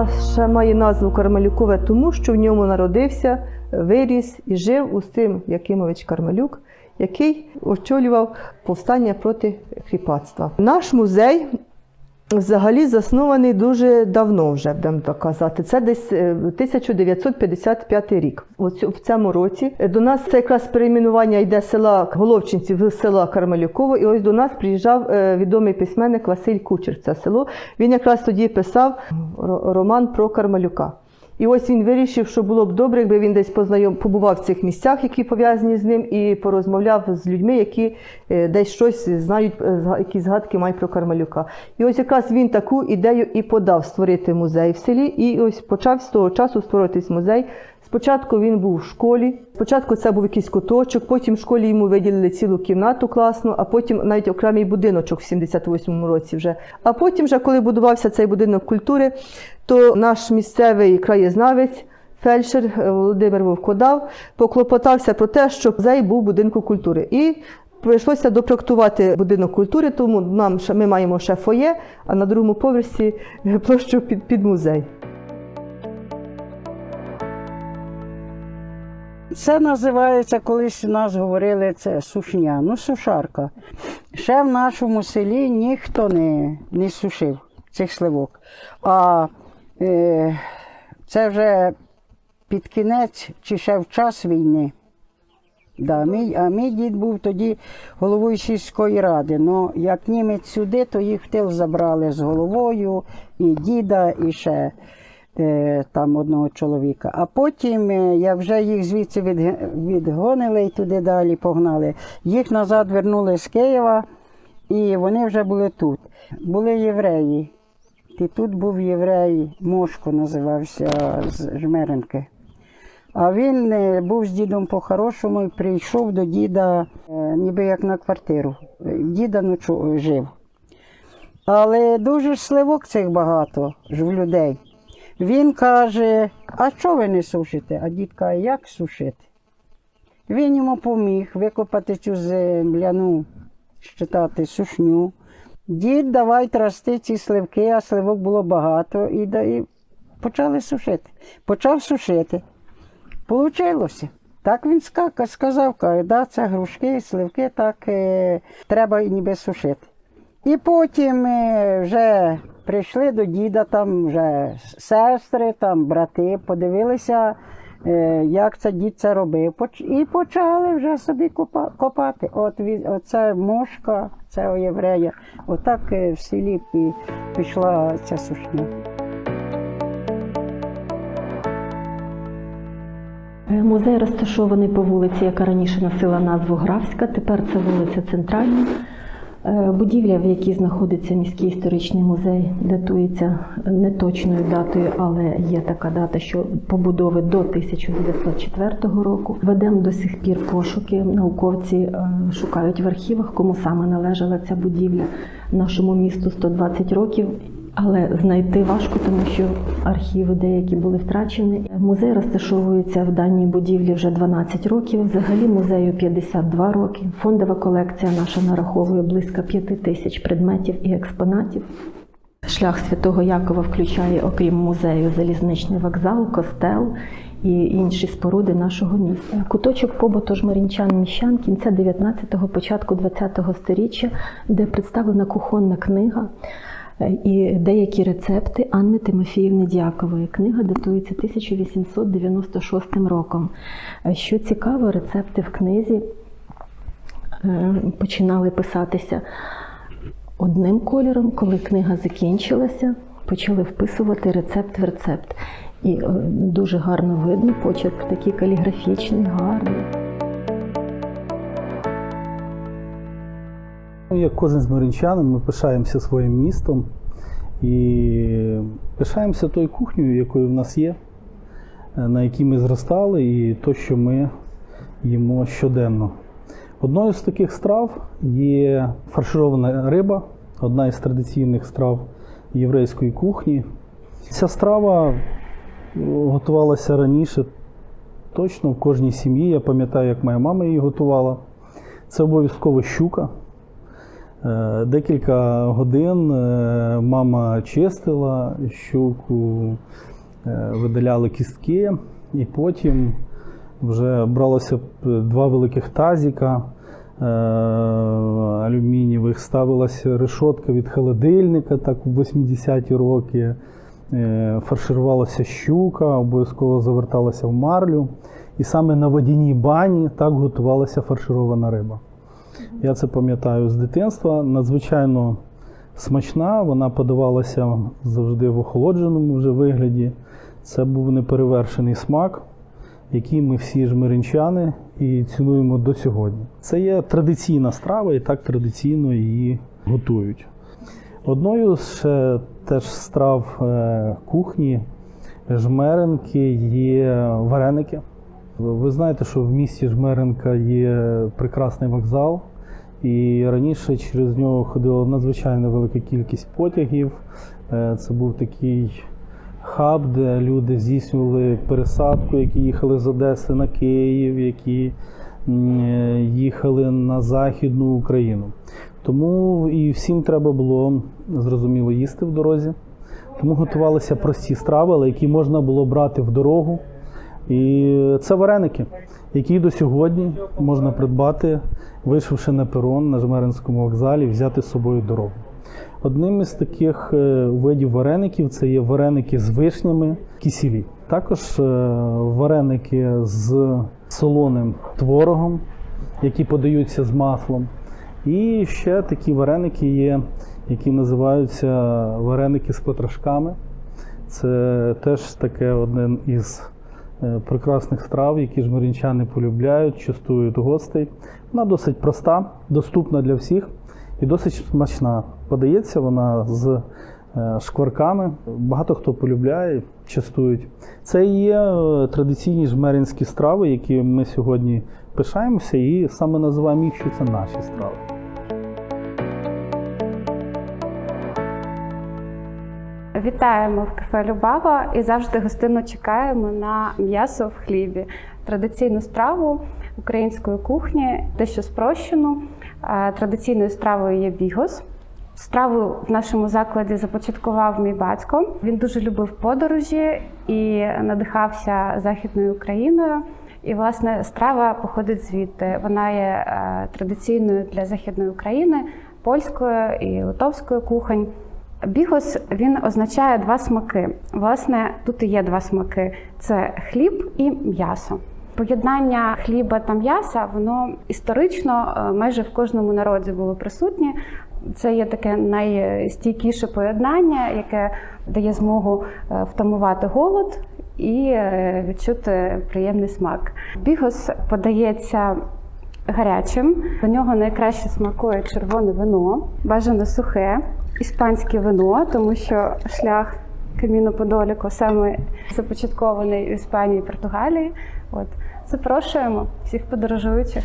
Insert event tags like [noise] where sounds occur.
на- наше має назву Кармелюкове, тому що в ньому народився, виріс і жив Устим Якимович Кармелюк, який очолював повстання проти кріпацтва. Наш музей взагалі заснований дуже давно, вже будемо так казати. Це десь е, 1955 рік. Ось в цьому році до нас це якраз перейменування йде села Головчинців з села Кармелюково. І ось до нас приїжджав е, відомий письменник Василь Кучер. Це село. Він якраз тоді писав роман про Кармелюка. І ось він вирішив, що було б добре, якби він десь познайом побував в цих місцях, які пов'язані з ним, і порозмовляв з людьми, які е, десь щось знають, е, які згадки мають про Кармалюка. І ось якраз він таку ідею і подав створити музей в селі. І ось почав з того часу створитись музей. Спочатку він був в школі. Спочатку це був якийсь куточок, потім в школі йому виділили цілу кімнату класну, а потім навіть окремий будиночок в 78-му році вже. А потім, вже коли будувався цей будинок культури, то наш місцевий краєзнавець. Фельдшер е, Володимир Вовкодав поклопотався про те, щоб музей був будинку культури. І прийшлося допроектувати будинок культури, тому нам ми маємо ще фоє, а на другому поверсі [laughs] площу під, під музей. Це називається, колись нас говорили, це сушня, ну сушарка. Ще в нашому селі ніхто не, не сушив цих сливок. А е, це вже під кінець чи ще в час війни. Да, мій, а мій дід був тоді головою сільської ради. Ну, як німець сюди, то їх в тил забрали з головою, і діда, і ще там одного чоловіка. А потім, е, як вже їх звідси відг- відгонили і туди далі погнали, їх назад вернули з Києва, і вони вже були тут. Були євреї. І тут був єврей, Мошко називався з Жмеренки. А він е, був з дідом по-хорошому і прийшов до діда е, ніби як на квартиру. Е, Діда ночу жив. Але дуже ж сливок цих багато ж в людей. Він каже: а що ви не сушите? А дід каже, як сушити? Він йому поміг викопати цю земляну, щитати сушню. Дід давай трасти ці сливки, а сливок було багато, і, да- і почали сушити. Почав сушити. Получилося. Так він ска- сказав, каже, да, це грушки, сливки, так е, треба ніби сушити. І потім вже прийшли до діда, там вже сестри, там брати, подивилися, е, як це дід це робив. І почали вже собі копати. От оце мошка, це у єврея. Отак е, в селі пішла ця сушня. Е, Музей розташований по вулиці, яка раніше носила назву Графська, тепер це вулиця Центральна. Е, Будівля, в якій знаходиться міський історичний музей, датується неточною датою, але є така дата, що побудови до 1904 року. Ведемо до сих пір пошуки. Науковці е, шукають в архівах, кому саме належала ця будівля. Нашому місту 120 років. Але знайти важко, тому що архіви деякі були втрачені. Музей розташовується в даній будівлі вже 12 років. Взагалі музею 52 роки. Фондова колекція наша нараховує близько 5 тисяч предметів і експонатів. Шлях Святого Якова включає, окрім музею, залізничний вокзал, костел і інші споруди нашого міста. Куточок побуту жмарінчан міщан кінця 19-го, початку 20-го сторіччя, де представлена кухонна книга і деякі рецепти Анни Тимофіївни Дякової. Книга датується 1896 роком. Е, Що цікаво, рецепти в книзі е, починали писатися одним кольором, коли книга закінчилася, почали вписувати рецепт в рецепт. І е, дуже гарно видно, почерк такий каліграфічний, гарний. Як кожен з миринчанин, ми пишаємося своїм містом і пишаємося тою кухнею, якою в нас є, е, на якій ми зростали, і то, що ми їмо щоденно. Одною з таких страв є фарширована риба, одна із традиційних страв єврейської кухні. Ця страва ну, готувалася раніше точно в кожній сім'ї. Я пам'ятаю, як моя мама її готувала. Це обов'язково щука. Е, Декілька годин е, мама чистила щуку, е, видаляли кістки, і потім вже бралося два великих тазіка алюмінієвих, ставилася решотка від холодильника, так у 80-ті роки. Фарширувалася щука, обов'язково заверталася в марлю. І саме на водяній бані так готувалася фарширована риба. Я це пам'ятаю з дитинства. Надзвичайно смачна, вона подавалася завжди в охолодженому вже вигляді. Це був неперевершений смак, який ми всі жмеринчани і цінуємо до сьогодні. Це є традиційна страва, і так традиційно її готують. Одною з теж страв е, кухні жмеренки є вареники. Ви знаєте, що в місті Жмеренка є прекрасний вокзал, і раніше через нього ходила надзвичайно велика кількість потягів. Е, Це був такий хаб, де люди здійснювали пересадку, які їхали з Одеси на Київ, які їхали на Західну Україну. Тому і всім треба було зрозуміло їсти в дорозі. Тому готувалися прості страви, але які можна було брати в дорогу. І це вареники, які до сьогодні можна придбати, вийшовши на перон на Жмеринському вокзалі, взяти з собою дорогу. Одним із таких е, видів вареників це є вареники з вишнями кисілі. Також е, вареники з солоним творогом, які подаються з маслом. І ще такі вареники є, які називаються вареники з потрошками. Це теж таке один із прекрасних страв, які жмеринчани полюбляють, частують гостей. Вона досить проста, доступна для всіх і досить смачна. Подається вона з е, шкварками. Багато хто полюбляє, частують. Це є е, традиційні жмеринські страви, які ми сьогодні пишаємося, і саме називаємо їх, що це наші страви. Вітаємо в кафе Любава і завжди гостинно чекаємо на м'ясо в хлібі, традиційну страву української кухні, дещо спрощену. Традиційною стравою є бігос. Страву в нашому закладі започаткував мій батько. Він дуже любив подорожі і надихався західною Україною. І власне страва походить звідти. Вона є е, традиційною для західної України, польської і литовської кухонь. Бігос він означає два смаки. Власне, тут і є два смаки: це хліб і м'ясо. Поєднання хліба та м'яса воно історично е, майже в кожному народі було присутнє. Це є таке найстійкіше поєднання, яке дає змогу е, втамувати голод і е, відчути приємний смак. Бігос подається гарячим. До нього найкраще смакує червоне вино, бажано сухе, іспанське вино, тому що шлях Каміно Подоліко саме започаткований в Іспанії і Португалії. От запрошуємо всіх подорожуючих.